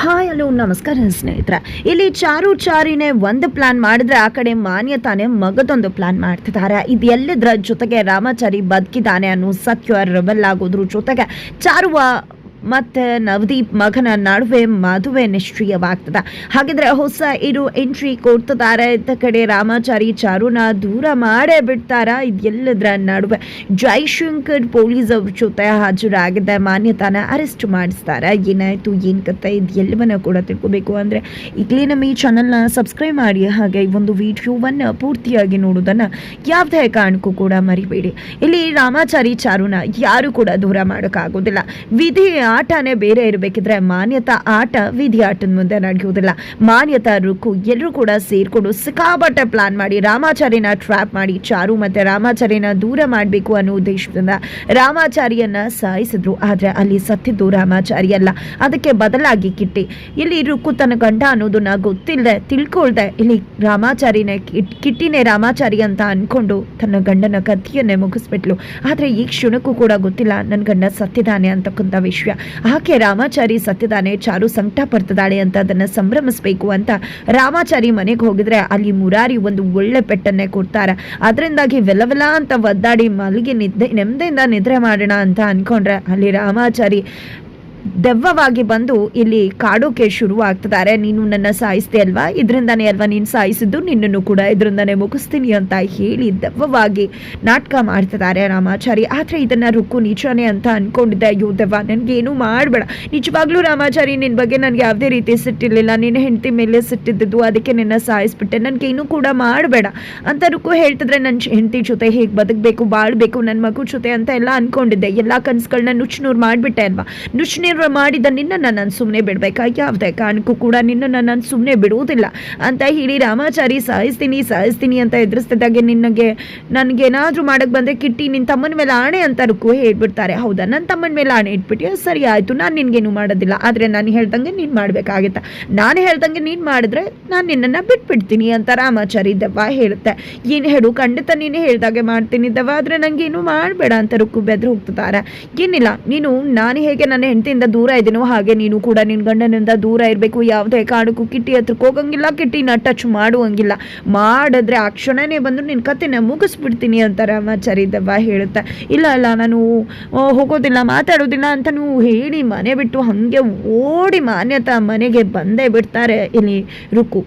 Hi hello ನಮಸ್ಕಾರ ಸ್ನೇಹಿತರೆ. ಇಲ್ಲಿ ಚಾರು ಚಾರಿನೇ ಒಂದು ಪ್ಲಾನ್ ಮಾಡಿದ್ರೆ ಆ ಕಡೆ ಮಾನ್ಯತಾನೆ ಮಗದೊಂದು ಪ್ಲಾನ್ ಮಾಡ್ತಿದ್ದಾರೆ. ಇದೆಲ್ಲದರ ಜೊತೆಗೆ ರಾಮಾಚಾರಿ ಬದುಕಿದ್ದಾನೆ ಅನ್ನೋ ಸತ್ಯ ರೆಬಲ್ ಆಗೋದ್ರ ಜೊತೆಗೆ ಚಾರುವ ಮತ್ತೆ ನವದೀಪ್ ಮಗನ ನಡುವೆ ಮದುವೆ ನಿಶ್ಚಯವಾಗ್ತದೆ ಹಾಗಿದ್ರೆ ಹೊಸ ಇರು ಎಂಟ್ರಿ ಕೊಡ್ತಿದ್ದಾರೆ. ಇದ್ದ ಕಡೆ ರಾಮಾಚಾರಿ ಚಾರುನ ದೂರ ಮಾಡೇ ಬಿಡ್ತಾರ? ಇದೆಲ್ಲದರ ನಡುವೆ ಜೈಶಂಕರ್ ಪೊಲೀಸ್ ಅವ್ರ ಜೊತೆ ಹಾಜರಾಗಿದ್ದ ಮಾನ್ಯತಾನ ಅರೆಸ್ಟ್ ಮಾಡಿಸ್ತಾರೆ. ಏನಾಯ್ತು, ಏನ್ ಕತೆ? ಇದೆಲ್ಲವನ್ನ ಕೂಡ ತಿಳ್ಕೊಬೇಕು ಅಂದ್ರೆ ಈಗಲೇ ನಮ್ಮ ಈ ಚಾನಲ್ನ ಸಬ್ಸ್ಕ್ರೈಬ್ ಮಾಡಿ. ಹಾಗೆ ಈ ಒಂದು ವಿಡಿಯೋವನ್ನ ಪೂರ್ತಿಯಾಗಿ ನೋಡೋದನ್ನು ಯಾವುದೇ ಕಾರಣಕ್ಕೂ ಕೂಡ ಮರಿಬೇಡಿ. ಇಲ್ಲಿ ರಾಮಾಚಾರಿ ಚಾರುನ ಯಾರು ಕೂಡ ದೂರ ಮಾಡೋಕ್ಕಾಗೋದಿಲ್ಲ. ವಿಧಿ ಆಟನೇ ಬೇರೆ ಇರಬೇಕಿದ್ರೆ ಮಾನ್ಯತಾ ಆಟ ವಿಧಿ ಆಟದ ಮುಂದೆ ನಡೆಯುವುದಿಲ್ಲ. ಮಾನ್ಯತಾ ರುಕು ಎಲ್ಲರೂ ಕೂಡ ಸೇರಿಕೊಂಡು ಸಿಕ್ಕಾಪಟ್ಟೆ ಪ್ಲಾನ್ ಮಾಡಿ ರಾಮಾಚಾರಿನ ಟ್ರ್ಯಾಪ್ ಮಾಡಿ, ಚಾರು ಮತ್ತೆ ರಾಮಾಚಾರಿನ ದೂರ ಮಾಡಬೇಕು ಅನ್ನೋ ಉದ್ದೇಶದಿಂದ ರಾಮಾಚಾರಿಯನ್ನ ಸಾಯಿಸಿದ್ರು. ಆದ್ರೆ ಅಲ್ಲಿ ಸತ್ತಿದ್ದು ರಾಮಾಚಾರಿ ಅಲ್ಲ. ಅದಕ್ಕೆ ಬದಲಾಗಿ ಕಿಟ್ಟಿ. ಇಲ್ಲಿ ರುಕು ತನ್ನ ಗಂಡ ಅನ್ನೋದನ್ನ ಗೊತ್ತಿಲ್ಲದೆ ತಿಳ್ಕೊಳ್ದೆ. ಇಲ್ಲಿ ರಾಮಾಚಾರಿನೇ ಕಿಟ್- ಕಿಟ್ಟಿನೇ ರಾಮಾಚಾರಿ ಅಂತ ಅನ್ಕೊಂಡು ತನ್ನ ಗಂಡನ ಕತ್ತಿಯನ್ನೇ ಮುಗಿಸ್ಬಿಟ್ಲು. ಆದ್ರೆ ಈ ಕ್ಷಣಕ್ಕೂ ಕೂಡ ಗೊತ್ತಿಲ್ಲ ನನ್ನ ಗಂಡ ಸತ್ತಿದ್ದಾನೆ ಅಂತಕ್ಕಂಥ ವಿಷಯ. ಆಕೆ ರಾಮಾಚಾರಿ ಸತ್ತಿದ್ದಾನೆ ಚಾರು ಸಂಕಟ ಪಡ್ತಿದ್ದಾಳೆ ಅಂತ ಅದನ್ನ ಸಂಭ್ರಮಿಸ್ಬೇಕು ಅಂತ ರಾಮಾಚಾರಿ ಮನೆಗೆ ಹೋಗಿದ್ರೆ ಅಲ್ಲಿ ಮುರಾರಿ ಒಂದು ಒಳ್ಳೆ ಪೆಟ್ಟನ್ನೇ ಕೊಡ್ತಾರೆ. ಅದರಿಂದಾಗಿ ವೆಲವೆಲ ಅಂತ ಒದ್ದಾಡಿ ಮಲಗಿ ನಿದ್ದೆ ನೆಮ್ಮದಿಯಿಂದ ನಿದ್ರೆ ಮಾಡೋಣ ಅಂತ ಅನ್ಕೊಂಡ್ರೆ ಅಲ್ಲಿ ರಾಮಾಚಾರಿ ದೆವ್ವವಾಗಿ ಬಂದು ಇಲ್ಲಿ ಕಾಡೋಕೆ ಶುರು ಆಗ್ತಿದ್ದಾರೆ ನೀನು ನನ್ನ ಸಾಯಿಸ್ದೆ ಅಲ್ವಾ? ಇದರಿಂದಾನೇ ಅಲ್ವಾ ನೀನು ಸಾಯಿಸಿದ್ದು? ನಿನ್ನನ್ನು ಕೂಡ ಇದರಿಂದಾನೇ ಮುಗಿಸ್ತೀನಿ ಅಂತ ಹೇಳಿ ದೆವ್ವವಾಗಿ ನಾಟಕ ಮಾಡ್ತಿದ್ದಾರೆ ರಾಮಾಚಾರಿ. ಆದರೆ ಇದನ್ನ ರುಕ್ಕು ನಿಜಾನೇ ಅಂತ ಅಂದ್ಕೊಂಡಿದ್ದೆ ಅಯ್ಯೋ ದೆವ್ವ, ನನಗೇನು ಮಾಡಬೇಡ. ನಿಜವಾಗ್ಲೂ ರಾಮಾಚಾರಿ ನಿನ್ನ ಬಗ್ಗೆ ನನಗೆ ಯಾವುದೇ ರೀತಿ ಸಿಟ್ಟಿರಲಿಲ್ಲ. ನಿನ್ನ ಹೆಂಡತಿ ಮೇಲೆ ಸಿಟ್ಟಿದ್ದು ಅದಕ್ಕೆ ನಿನ್ನ ಸಾಯಿಸ್ಬಿಟ್ಟೆ. ನನಗೇನು ಕೂಡ ಮಾಡಬೇಡ ಅಂತ ರುಕ್ಕು ಹೇಳ್ತಿದ್ರೆ ನನ್ನ ಹೆಂಡತಿ ಜೊತೆ ಹೇಗೆ ಬದುಕಬೇಕು, ಬಾಳ್ಬೇಕು ನನ್ನ ಮಗು ಜೊತೆ ಅಂತ ಎಲ್ಲ ಅಂದ್ಕೊಂಡಿದ್ದೆ ಎಲ್ಲ ಕನ್ಸುಗಳನ್ನ ನುಚ್ಚುನೂರು ಮಾಡಿಬಿಟ್ಟೆ ಅಲ್ವಾ? ನುಚ್ಚುನೀರು ಮಾಡಿದ ನಿನ್ನನ್ನು ನಾನು ಸುಮ್ಮನೆ ಬಿಡ್ಬೇಕಾ? ಯಾವುದೇ ಕಾರಣಕ್ಕೂ ಕೂಡ ನಿನ್ನನ್ನು ನಾನು ಸುಮ್ಮನೆ ಬಿಡುವುದಿಲ್ಲ. ಅಂತ ಹೇಳಿ ರಾಮಾಚಾರಿ ಸಾಯಿಸ್ತೀನಿ ಸಾಯಿಸ್ತೀನಿ ಅಂತ ಎದುರಿಸ್ತಿದ್ದಾಗೆ ನಿನಗೆ ಏನಾದರೂ ಮಾಡಕ್ ಬಂದ್ರೆ ಕಿಟ್ಟಿ ನಿನ್ನ ತಮ್ಮನ ಮೇಲೆ ಆಣೆ ಅಂತ ರುಕ್ಕು ಹೇಳ್ಬಿಡ್ತಾರೆ. ಹೌದಾ? ನನ್ನ ತಮ್ಮನ ಮೇಲೆ ಆಣೆ ಇಟ್ಬಿಟ್ಟು ಸರಿ ಆಯ್ತು, ನಾನು ನಿನ್ಗೇನು ಮಾಡೋದಿಲ್ಲ. ಆದ್ರೆ ನಾನು ಹೇಳ್ದಂಗೆ ನೀನು ಮಾಡ್ಬೇಕಾಗಿತ್ತ? ನಾನು ಹೇಳ್ದಂಗೆ ನೀನು ಮಾಡಿದ್ರೆ ನಾನು ನಿನ್ನನ್ನು ಬಿಟ್ಬಿಡ್ತೀನಿ ಅಂತ ರಾಮಾಚಾರಿ ದೆವ್ವ ಹೇಳುತ್ತೆ. ಏನು ಹೇಳು, ಖಂಡಿತ ನೀನು ಹೇಳ್ದಾಗೆ ಮಾಡ್ತೀನಿ ದೆವ್ವ. ಆದರೆ ನನಗೇನು ಮಾಡಬೇಡ ಅಂತ ರುಕ್ಕು ಬೆದ್ರು ಹೋಗ್ತಿದ್ದಾರೆ. ಏನಿಲ್ಲ, ನೀನು, ನಾನು ಹೇಗೆ ನನ್ನ ಹೆಂಡತಿಯಿಂದ ದೂರ ಇದ್ದೀನೋ ಹಾಗೆ ನೀನು ಕೂಡ ನಿನ್ನ ಗಂಡನಿಂದ ದೂರ ಇರಬೇಕು. ಯಾವುದೇ ಕಾರಣಕ್ಕೂ ಕಿಟ್ಟಿ ಹತ್ರಕ್ಕೆ ಹೋಗಂಗಿಲ್ಲ, ಕಿಟ್ಟಿನ ಟಚ್ ಮಾಡುವಂಗಿಲ್ಲ. ಮಾಡಿದ್ರೆ ಆ ಕ್ಷಣನೇ ಬಂದು ನಿನ್ನ ಕತೆನ ಮುಗಿಸ್ಬಿಡ್ತೀನಿ ಅಂತ ರಾಮಾಚಾರಿ ದೆವ್ವ ಹೇಳುತ್ತೆ, ಇಲ್ಲ ಇಲ್ಲ, ನಾನು ಹೋಗೋದಿಲ್ಲ, ಮಾತಾಡೋದಿಲ್ಲ ಅಂತ ನೀವು ಹೇಳಿ ಮನೆ ಬಿಟ್ಟು ಹಾಗೆ ಓಡಿ ಮಾನ್ಯತಾ ಮನೆಗೆ ಬಂದೇ ಬಿಡ್ತಾರೆ ಇಲ್ಲಿ ರುಕ್ಕು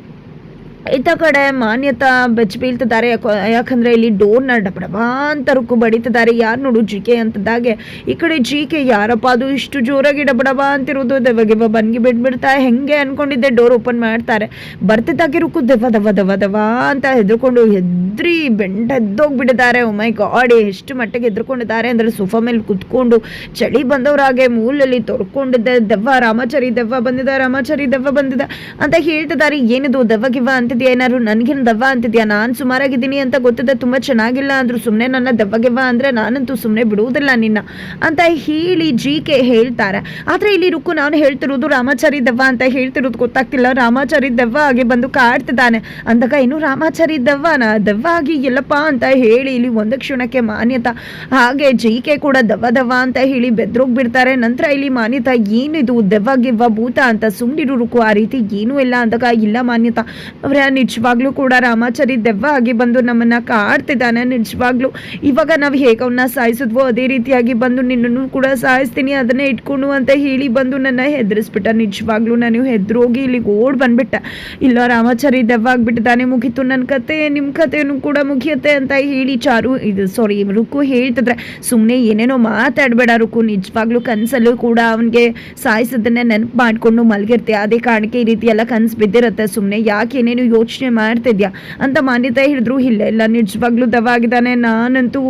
ಇತ್ತ ಕಡೆ ಮಾನ್ಯತಾ ಬೆಚ್ಚ ಬೀಳ್ತಿದ್ದಾರೆ. ಯಾಕೋ, ಯಾಕಂದ್ರೆ ಇಲ್ಲಿ ಡೋರ್ನ ಡಬಡಬಾ ಅಂತ ರುಕ್ಕು ಬಡಿತಿದ್ದಾರೆ. ಯಾರು ನೋಡು ಜಿ ಕೆ ಅಂತದಾಗೆ. ಈ ಕಡೆ ಜಿ ಕೆ ಯಾರಪ್ಪ, ಅದು ಇಷ್ಟು ಜೋರಾಗಿ ಡಬಡಬಾ ಅಂತಿರೋದು ದೆವ್ವಗೆ ಬನ್ಗಿ ಬಿಟ್ಬಿಡ್ತಾ ಹೆಂಗೆ ಅನ್ಕೊಂಡಿದ್ದೆ. ಡೋರ್ ಓಪನ್ ಮಾಡ್ತಾರೆ. ಬರ್ತಿದ್ದಾಗೆ ರುಕ್ಕು ದೆವ್ವ ದೆವ್ವ ದವ ದವ ಅಂತ ಹೆದ್ರಕೊಂಡು ಹೆದ್ರಿ ಬೆಂಡ ಎದ್ದೋಗ್ಬಿಟ್ಟಿದ್ದಾರೆ ಓ ಮೈ ಗಾಡ್ ಎಷ್ಟು ಮಟ್ಟಿಗೆ ಹೆದ್ರಕೊಂಡಿದ್ದಾರೆ ಅಂದ್ರೆ ಸೋಫಾ ಮೇಲೆ ಕುತ್ಕೊಂಡು ಚಳಿ ಬಂದವರಾಗೆ ಮೂಲಲ್ಲಿ ತೊಡ್ಕೊಂಡಿದ್ದೆ ದೆವ್ವ ರಾಮಾಚಾರಿ, ದೆವ್ವ ಬಂದಿದೆ, ರಾಮಾಚಾರಿ, ದೆವ್ವ ಬಂದಿದೆ ಅಂತ ಹೇಳ್ತಿದ್ದಾರೆ. ಏನಿದು ದೆವ್ವ ಗಿವ್ವ ಅಂತಿದ್ಯಾ? ಏನಾದ್ರು ನನ್ಗಿನ್ ದವ್ವ ಅಂತಿದ್ಯಾ? ನಾನು ಸುಮಾರಾಗಿದ್ದೀನಿ ಅಂತ ಗೊತ್ತಿದೆ ತುಂಬಾ ಚೆನ್ನಾಗಿಲ್ಲ ಅಂದ್ರು ಸುಮ್ಮನೆ ನನ್ನ ದವ್ವ ಗೆವ್ವ ಅಂದ್ರೆ ನಾನಂತೂ ಸುಮ್ಮನೆ ಬಿಡುವುದಿಲ್ಲ ನಿನ್ನ ಅಂತ ಹೇಳಿ ಜಿ ಕೆ ಹೇಳ್ತಾರೆ. ಆದ್ರೆ ಇಲ್ಲಿ ರುಕ್ಕು ನಾನು ಹೇಳ್ತಿರೋದು ರಾಮಾಚಾರಿ ದವ್ವ ಅಂತ ಹೇಳ್ತಿರೋದು ಗೊತ್ತಾಗ್ತಿಲ್ಲ. ರಾಮಾಚಾರಿ ದವ್ವ ಆಗಿ ಬಂದು ಕಾಡ್ತಿದ್ದಾನೆ. ಅಂದಾಗ ಇನ್ನು ರಾಮಾಚಾರಿ ದವ್ವನ ದವ್ವ ಆಗಿ ಎಲ್ಲಪ್ಪ ಅಂತ ಹೇಳಿ ಇಲ್ಲಿ ಒಂದು ಕ್ಷಣಕ್ಕೆ ಮಾನ್ಯತ ಹಾಗೆ ಜಿ ಕೆ ಕೂಡ ದವ್ವ ದವ್ವ ಅಂತ ಹೇಳಿ ಬೆದ್ರೋಗ್ಬಿಡ್ತಾರೆ. ನಂತರ ಇಲ್ಲಿ ಮಾನ್ಯತ, ಏನಿದು ದೆವ್ವ ಗಿವ್ವ ಭೂತ ಅಂತ ಸುಮ್ಮನಿರು ರುಕು ಆ ರೀತಿ ಏನೂ ಇಲ್ಲ ಅಂದಾಗ, ಇಲ್ಲ ಮಾನ್ಯತ, ಅವರ ನಿಜವಾಗ್ಲೂ ಕೂಡ ರಾಮಾಚಾರಿ ದೆವ್ವ ಆಗಿ ಬಂದು ನಮ್ಮನ್ನ ಕಾಡ್ತಿದ್ದಾನೆ. ನಿಜವಾಗ್ಲೂ ಇವಾಗ ನಾವು ಹೇಗೆ ಅವನ್ನ ಸಾಯಿಸಿದ್ವೋ ಅದೇ ರೀತಿಯಾಗಿ ಬಂದು ನಿನ್ನನ್ನು ಕೂಡ ಸಾಯಿಸ್ತೀನಿ. ಅದನ್ನೇ ಇಟ್ಕೊಂಡು ಅಂತ ಹೇಳಿ ಬಂದು ನನ್ನ ಹೆದರಿಸ್ಬಿಟ್ಟ. ನಿಜವಾಗ್ಲೂ ನಾನು ಹೆದ್ರೋಗಿ ಇಲ್ಲಿಗೆ ಓಡ್ ಬಂದ್ಬಿಟ್ಟ. ಇಲ್ಲ, ರಾಮಾಚಾರಿ ದೆವ್ವ ಆಗ್ಬಿಟ್ಟಿದ್ದಾನೆ, ಮುಗೀತು ನನ್ನ ಕತೆ ನಿಮ್ಮ ಕಥೆನೂ ಕೂಡ ಮುಗಿಯುತ್ತೆ ಅಂತ ಹೇಳಿ ಚಾರು, ಇದು ಸಾರಿ ರುಕು ಹೇಳ್ತಿದ್ರೆ ಸುಮ್ಮನೆ ಏನೇನೋ ಮಾತಾಡಬೇಡ ರುಕು. ನಿಜವಾಗ್ಲೂ ಕನಸಲ್ಲೂ ಕೂಡ ಅವನಿಗೆ ಸಾಯಿಸೋದನ್ನ ನೆನಪು ಮಾಡ್ಕೊಂಡು ಮಲಗಿರ್ತೀಯ. ಅದೇ ಕಾರಣಕ್ಕೆ ಈ ರೀತಿ ಎಲ್ಲ ಕನಸು ಬಿದ್ದಿರುತ್ತೆ. ಸುಮ್ಮನೆ ಯಾಕೆ ಏನೇನು ಯೋಚನೆ ಮಾಡ್ತಿದ್ಯಾ ಅಂತ ಮಾನ್ಯತೆ ಹೇಳಿದ್ರು, ಇಲ್ಲ ಇಲ್ಲ, ನಿಜವಾಗ್ಲೂ ದವ ಆಗಿದ್ದಾನೆ ನಾನಂತೂ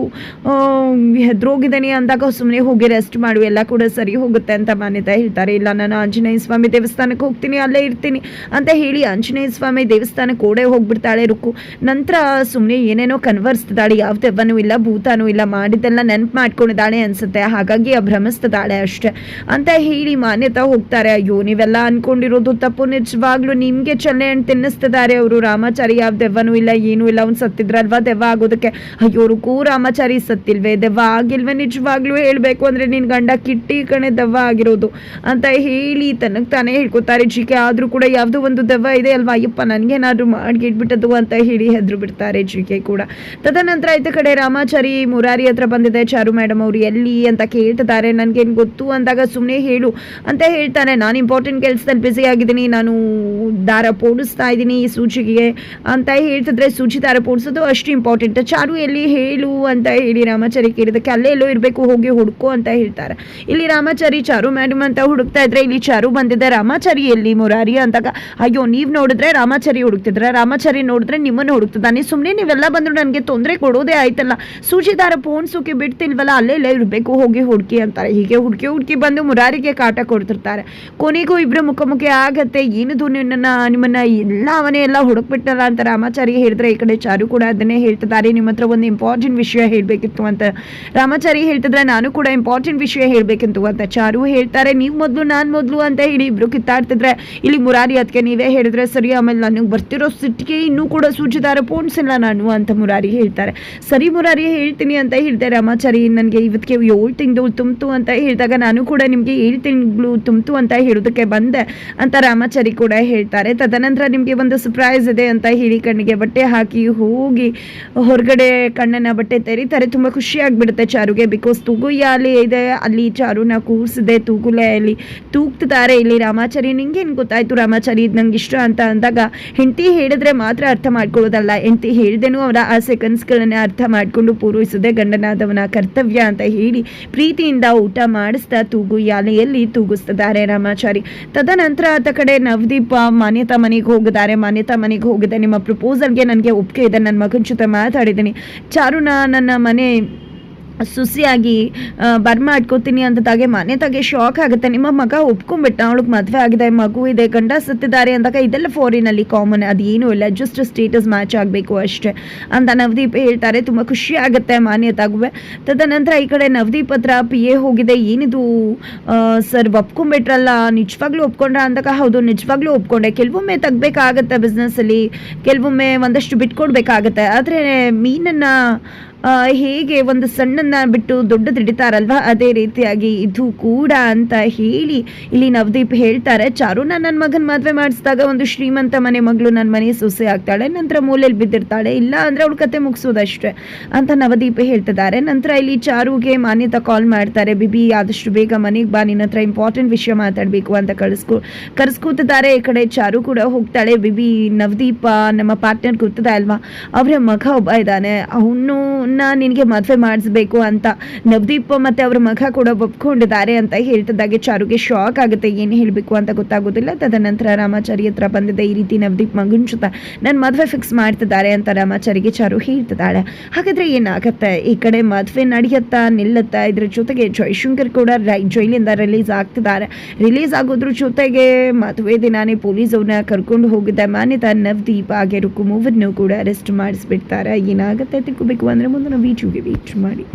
ಹೆದ್ರೋಗಿದ್ದೇನೆ ಅಂದಾಗ ಸುಮ್ಮನೆ ಹೋಗಿ ರೆಸ್ಟ್ ಮಾಡು, ಎಲ್ಲ ಕೂಡ ಸರಿ ಹೋಗುತ್ತೆ ಅಂತ ಮಾನ್ಯತೆ ಹೇಳ್ತಾರೆ. ಇಲ್ಲ, ನಾನು ಆಂಜನೇಯ ಸ್ವಾಮಿ ದೇವಸ್ಥಾನಕ್ಕೆ ಹೋಗ್ತೀನಿ, ಅಲ್ಲೇ ಇರ್ತೀನಿ. ಅಂತ ಹೇಳಿ ಆಂಜನೇಯ ಸ್ವಾಮಿ ದೇವಸ್ಥಾನಕ್ಕೆ ಓಡೇ ಹೋಗ್ಬಿಡ್ತಾಳೆ ರುಕ್ಕು. ನಂತರ ಸುಮ್ಮನೆ ಏನೇನೋ ಕನ್ವರ್ಸ್ತಿದ್ದಾಳೆ, ಯಾವ ದೆವ್ವನೂ ಇಲ್ಲ, ಭೂತಾನೂ ಇಲ್ಲ, ಮಾಡಿದ್ದೆಲ್ಲ ನೆನಪು ಮಾಡ್ಕೊಂಡಿದ್ದಾಳೆ ಅನ್ಸುತ್ತೆ. ಹಾಗಾಗಿ ಆ ಭ್ರಮಿಸ್ತಿದ್ದಾಳೆ ಅಷ್ಟೇ. ಅಂತ ಹೇಳಿ ಮಾನ್ಯತಾ ಹೋಗ್ತಾರೆ. ಅಯ್ಯೋ, ನೀವೆಲ್ಲ ಅನ್ಕೊಂಡಿರೋದು ತಪ್ಪು. ನಿಜವಾಗ್ಲೂ ನಿಮ್ಗೆ ಚಲ್ಲೆ ಹಣ್ಣು ತಿನ್ನಿಸ್ತಿದ್ದಾರೆ. ಕೇಳ್ತಿದ್ದಾರೆ ಅವರು ರಾಮಾಚಾರಿ, ಯಾವ ದೆವ್ವನೂ ಇಲ್ಲ, ಏನೂ ಇಲ್ಲ, ಅವ್ನು ಸತ್ತಿದ್ರಲ್ವಾ ದೆವ್ವ ಆಗೋದಕ್ಕೆ? ಅಯ್ಯೋ ಕೂ ರಾಮಾಚಾರಿ ಸತ್ತಿಲ್ವೇ? ದೆವ್ವ ಆಗಿಲ್ವೇ? ನಿಜವಾಗ್ಲೂ ಹೇಳಬೇಕು ಅಂದರೆ ನಿನ್ನ ಗಂಡ ಕಿಟ್ಟಿ ಕಣೆ ದೆವ್ವ ಆಗಿರೋದು ಅಂತ ಹೇಳಿ ತನಗೆ ತಾನೇ ಹೇಳ್ಕೊತಾರೆ. ಜಿ ಆದ್ರೂ ಕೂಡ ಯಾವುದೋ ಒಂದು ದೆವ್ವ ಇದೆ ಅಲ್ವಾ? ಅಯ್ಯಪ್ಪ, ನನಗೇನಾದರೂ ಮಾಡಿಗಿಟ್ಬಿಟ್ಟದ್ದು ಅಂತ ಹೇಳಿ ಹೆದ್ರು ಬಿಡ್ತಾರೆ ಜಿ ಕೆ ಕೂಡ. ತದನಂತರ ಆಯ್ತು ಕಡೆ ರಾಮಾಚಾರಿ ಮುರಾರಿ ಹತ್ರ ಬಂದಿದೆ. ಚಾರು ಮೇಡಮ್ ಅವರು ಎಲ್ಲಿ ಅಂತ ಕೇಳ್ತಿದ್ದಾರೆ. ನನಗೇನು ಗೊತ್ತು ಅಂದಾಗ ಸುಮ್ಮನೆ ಹೇಳು ಅಂತ ಹೇಳ್ತಾನೆ. ನಾನು ಇಂಪಾರ್ಟೆಂಟ್ ಕೆಲಸದಲ್ಲಿ ಬ್ಯುಸಿ ಆಗಿದ್ದೀನಿ. ನಾನು ದಾರ ಪೋಡಿಸ್ತಾ ಇದ್ದೀನಿ. ಸೂಚಿಗೆ ಅಂತ ಹೇಳ್ತಿದ್ರೆ ಸೂಚಿ ಪೋಣಿಸೋದು ಅಷ್ಟು ಇಂಪಾರ್ಟೆಂಟ್ ಚಾರು ಎಲ್ಲಿ ಹೇಳು ಅಂತ ಹೇಳಿ ರಾಮಾಚಾರಿ ಕೇಳಿದಕ್ಕೆ ಅಲ್ಲೇ ಎಲ್ಲೋ ಇರಬೇಕು, ಹೋಗಿ ಹುಡುಕು ಅಂತ ಹೇಳ್ತಾರೆ. ಇಲ್ಲಿ ರಾಮಾಚಾರಿ ಚಾರು ಮೇಡಮ್ ಅಂತ ಹುಡುಕ್ತಾ ಇದ್ರೆ ಇಲ್ಲಿ ಚಾರು ಬಂದಿದೆ. ರಾಮಾಚಾರಿ ಎಲ್ಲಿ ಮುರಾರಿ ಅಂತಾಗ ಅಯ್ಯೋ ನೀವು ನೋಡಿದ್ರೆ ರಾಮಾಚಾರಿ ಹುಡುಕ್ತಿದ್ರೆ, ರಾಮಾಚಾರಿ ನೋಡಿದ್ರೆ ನಿಮ್ಮನ್ನು ಹುಡುಕ್ತಿದ್ದಾನೆ. ಸುಮ್ಮನೆ ನೀವೆಲ್ಲ ಬಂದ್ರು ನನಗೆ ತೊಂದರೆ ಕೊಡೋದೇ ಆಯ್ತಲ್ಲ. ಸೂಜಿದಾರ ಪೋಣಿಸೋಕೆ ಬಿಡ್ತಿಲ್ವಲ್ಲ, ಅಲ್ಲೇ ಎಲ್ಲ ಇರಬೇಕು, ಹೋಗಿ ಹುಡುಕಿ ಅಂತಾರೆ. ಹೀಗೆ ಹುಡುಕಿ ಹುಡುಕಿ ಬಂದು ಮುರಾರಿಗೆ ಕಾಟ ಕೊಡ್ತಿರ್ತಾರೆ. ಕೊನೆಗೂ ಇಬ್ಬರು ಮುಖಾಮುಖಿ ಆಗತ್ತೆ. ಏನದು ನಿನ್ನ ನಿಮ್ಮನ್ನ ಎಲ್ಲ ಅವನೇ ಎಲ್ಲ ಹುಡುಕ್ಬಿಟ್ಟಲ್ಲ ಅಂತ ರಾಮಾಚಾರಿ ಹೇಳಿದ್ರೆ ಈ ಕಡೆ ಚಾರು ಕೂಡ ಅದನ್ನೇ ಹೇಳ್ತಿದ್ದಾರೆ. ನಿಮ್ಮ ಹತ್ರ ಒಂದು ಇಂಪಾರ್ಟೆಂಟ್ ವಿಷಯ ಹೇಳಬೇಕಿತ್ತು ಅಂತ. ರಾಮಾಚಾರಿ ಹೇಳ್ತಿದ್ರೆ ನಾನು ಕೂಡ ಇಂಪಾರ್ಟೆಂಟ್ ವಿಷಯ ಹೇಳಬೇಕಿತ್ತು ಅಂತ ಚಾರು ಹೇಳ್ತಾರೆ. ನೀವು ಮೊದಲು, ನಾನು ಮೊದಲು ಅಂತ ಹೇಳಿ ಇಬ್ರು ಕಿತ್ತಾಡ್ತಿದ್ರೆ, ಇಲ್ಲಿ ಮುರಾರಿ ಅದಕ್ಕೆ ನೀವೇ ಹೇಳಿದ್ರೆ ಸರಿ, ಆಮೇಲೆ ನನಗೆ ಬರ್ತಿರೋ ಸಿಟ್ಟಿಗೆ ಇನ್ನೂ ಕೂಡ ಸೂಚಿದಾರ ಪೋಣಿಸಿಲ್ಲ ನಾನು ಅಂತ ಮುರಾರಿ ಹೇಳ್ತಾರೆ. ಸರಿ ಮುರಾರಿ ಹೇಳ್ತೀನಿ ಅಂತ ಹೇಳ್ತಾರೆ ರಾಮಾಚಾರಿ, ನನಗೆ ಇವತ್ತಿಗೆ ಏಳು ತಿಂಗಳು ತುಂಬ್ತು ಅಂತ ಹೇಳಿದಾಗ ನಾನು ಕೂಡ ನಿಮಗೆ ಏಳು ತಿಂಗಳು ತುಂಬ್ತು ಅಂತ ಹೇಳೋದಕ್ಕೆ ಬಂದೆ ಅಂತ ರಾಮಾಚಾರಿ ಕೂಡ ಹೇಳ್ತಾರೆ. ತದನಂತರ ನಿಮಗೆ ಒಂದು ಸರ್ಪ್ರೈಸ್ ಇದೆ ಅಂತ ಹೇಳಿ ಕಣ್ಣಿಗೆ ಬಟ್ಟೆ ಹಾಕಿ ಹೋಗಿ ಹೊರಗಡೆ ಕಣ್ಣನ್ನ ಬಟ್ಟೆ ತೆರೀತಾರೆ. ತುಂಬ ಖುಷಿ ಆಗ್ಬಿಡುತ್ತೆ ಚಾರುಗೆ ಬಿಕಾಸ್ ಅಲ್ಲಿ ಇದೆ, ಅಲ್ಲಿ ಚಾರುನ ಕೂರಿಸಿದೆ ತೂಗುಲೆಯಲ್ಲಿ ತೂಗ್ತಿದ್ದಾರೆ ಇಲ್ಲಿ ರಾಮಾಚಾರಿ. ನಿಂಗೇನು ಗೊತ್ತಾಯ್ತು ರಾಮಾಚಾರಿ ಇದು ನಂಗೆ ಇಷ್ಟ ಅಂತ ಅಂದಾಗ ಹೆಂಡತಿ ಹೇಳಿದ್ರೆ ಮಾತ್ರ ಅರ್ಥ ಮಾಡ್ಕೊಳ್ಳೋದಲ್ಲ. ಹೆಂಡತಿ ಹೇಳ್ದೇನೂ ಅವರ ಆಸೆ ಕನಸುಗಳನ್ನ ಅರ್ಥ ಮಾಡಿಕೊಂಡು ಪೂರೈಸದೆ ಗಂಡನಾದವನ ಕರ್ತವ್ಯ ಅಂತ ಹೇಳಿ ಪ್ರೀತಿಯಿಂದ ಊಟ ಮಾಡಿಸ್ತಾ ತೂಗು ಯಾಲೆಯಲ್ಲಿ ತೂಗಿಸ್ತಿದ್ದಾರೆ ರಾಮಾಚಾರಿ. ತದನಂತರ ಆತ ಕಡೆ ನವದೀಪ ಮಾನ್ಯತಾ ಮನೆಗೆ ಹೋಗಿದ್ದಾರೆ. ಮಾನ್ಯತಾ ಮನೆಗೆ ಹೋಗಿದೆ. ನಿಮ್ಮ ಪ್ರಪೋಸಲ್ಗೆ ನನಗೆ ಒಪ್ಪಿಗೆ ಇದೆ. ನನ್ನ ಮಗನ ಜೊತೆ ಮಾತಾಡಿದ್ದೀನಿ. ಚಾರುನ ನನ್ನ ಮನೆ ಸುಸಿಯಾಗಿ ಬರ್ಮಾಡ್ಕೋತೀನಿ ಮನೆ ತಾಗೆ ಶಾಕ್ ಆಗುತ್ತೆ. ನಿಮ್ಮ ಮಗ ಒಪ್ಕೊಂಡ್ಬಿಟ್ಟ, ಅವಳಿಗೆ ಮದುವೆ ಆಗಿದೆ, ಮಗು ಇದೆ, ಗಂಡ ಸತ್ತಿದ್ದಾರೆ ಅಂದಾಗ ಇದೆಲ್ಲ ಫಾರಿನಲ್ಲಿ ಕಾಮನ್ ಅದೇನೂ ಇಲ್ಲ. ಜಸ್ಟ್ ಸ್ಟೇಟಸ್ ಮ್ಯಾಚ್ ಆಗಬೇಕು ಅಷ್ಟೇ. ಅಂತ ನವದೀಪ್ ಹೇಳ್ತಾರೆ. ತುಂಬ ಖುಷಿ ಆಗುತ್ತೆ ಮಾನ್ಯತಾಗುವೆ ತದನಂತರ ಈ ಕಡೆ ನವದೀಪ್ ಹತ್ರ ಪಿ ಎ ಹೋಗಿದೆ. ಏನಿದು? ಸರ್ ಒಪ್ಕೊಂಡ್ಬಿಟ್ರಲ್ಲ, ನಿಜವಾಗ್ಲೂ ಒಪ್ಕೊಂಡ್ರ ಅಂದಾಗ? ಹೌದು, ನಿಜವಾಗ್ಲೂ ಒಪ್ಕೊಂಡೆ. ಕೆಲವೊಮ್ಮೆ ತೆಗ್ಬೇಕಾಗತ್ತೆ ಬಿಸ್ನೆಸ್ಸಲ್ಲಿ ಕೆಲವೊಮ್ಮೆ ಒಂದಷ್ಟು ಬಿಟ್ಕೊಡ್ಬೇಕಾಗತ್ತೆ. ಆದರೆ ಮೀನನ್ನು ಹೇಗೆ ಒಂದು ಸಣ್ಣನ್ನ ಬಿಟ್ಟು ದೊಡ್ಡ ದಿಡಿತಾರಲ್ವಾ ಅದೇ ರೀತಿಯಾಗಿ ಇದು ಕೂಡ ಅಂತ ಹೇಳಿ ಇಲ್ಲಿ ನವದೀಪ್ ಹೇಳ್ತಾರೆ. ಚಾರುನ ನನ್ನ ಮಗನ ಮದುವೆ ಮಾಡಿಸಿದಾಗ ಒಂದು ಶ್ರೀಮಂತ ಮನೆ ಮಗಳು ನನ್ನ ಮನೆ ಸೊಸೆ ಆಗ್ತಾಳೆ, ನಂತರ ಮೂಲೆಯಲ್ಲಿ ಬಿದ್ದಿರ್ತಾಳೆ, ಇಲ್ಲ ಅಂದರೆ ಅವಳು ಕತೆ ಮುಗಿಸೋದಷ್ಟೇ ಅಂತ ನವದೀಪ್ ಹೇಳ್ತಿದ್ದಾರೆ. ನಂತರ ಇಲ್ಲಿ ಚಾರುಗೆ ಮಾನ್ಯತಾ ಕಾಲ್ ಮಾಡ್ತಾರೆ, ಬಿಬಿ, ಆದಷ್ಟು ಬೇಗ ಮನೆಗೆ ಬಾ ನಿನ್ನ ಹತ್ರ ಇಂಪಾರ್ಟೆಂಟ್ ವಿಷಯ ಮಾತಾಡಬೇಕು ಅಂತ ಕಳಿಸ್ಕೊ, ಕರೆಸ್ಕೊತಿದ್ದಾರೆ ಈ ಕಡೆ. ಚಾರು ಕೂಡ ಹೋಗ್ತಾಳೆ, ಬಿಬಿ, ನವದೀಪ, ನಮ್ಮ ಪಾರ್ಟ್ನರ್ ಗೊತ್ತದ ಅಲ್ವಾ? ಅವರ ಮಗ ಒಬ್ಬ ಇದ್ದಾನೆ, ಅವನು ನಿನಗೆ ಮದುವೆ ಮಾಡಿಸ್ಬೇಕು ಅಂತ ನವದೀಪ್ ಮತ್ತೆ ಅವ್ರ ಮಗ ಕೂಡ ಒಪ್ಕೊಂಡಿದ್ದಾರೆ ಅಂತ ಹೇಳ್ತಿದ್ದಾಗೆ ಚಾರುಗೆ ಶಾಕ್ ಆಗುತ್ತೆ. ಏನು ಹೇಳಬೇಕು ಅಂತ ಗೊತ್ತಾಗೋದಿಲ್ಲ. ತದನಂತರ ರಾಮಾಚಾರಿ ಹತ್ರ ಬಂದಿದೆ. ಈ ರೀತಿ ನವದೀಪ್ ಮಗನ ಜೊತೆ ನನ್ನ ಮದುವೆ ಫಿಕ್ಸ್ ಮಾಡ್ತಿದ್ದಾರೆ ಅಂತ ರಾಮಾಚಾರಿಗೆ ಚಾರು ಹೇಳ್ತಿದ್ದಾಳೆ. ಹಾಗಾದ್ರೆ ಏನಾಗುತ್ತೆ? ಈ ಕಡೆ ಮದುವೆ ನಡೆಯುತ್ತಾ, ನಿಲ್ಲುತ್ತಾ? ಇದ್ರ ಜೊತೆಗೆ ಜೈಶಂಕರ್ ಕೂಡ ರೈ ಜೈಲಿಂದ ರಿಲೀಸ್ ಆಗ್ತಿದ್ದಾರೆ. ರಿಲೀಸ್ ಆಗೋದ್ರ ಜೊತೆಗೆ ಮದುವೆ ದಿನಾನೇ ಪೊಲೀಸ್ ಅವ್ರನ್ನ ಕರ್ಕೊಂಡು ಹೋಗಿದ್ದ ಮಾನ್ಯತಾ ನವದೀಪ್ ಹಾಗೆ ರುಕು ಕೂಡ ಅರೆಸ್ಟ್ ಮಾಡಿಸ್ಬಿಡ್ತಾರೆ. ಏನಾಗುತ್ತೆ ತಿಳ್ಕೊಬೇಕು ಅಂದ್ರೆ ಮುಂದಿನ ವೀಡಿಯೋಗೆ ವೇಟ್ ಮಾಡಿ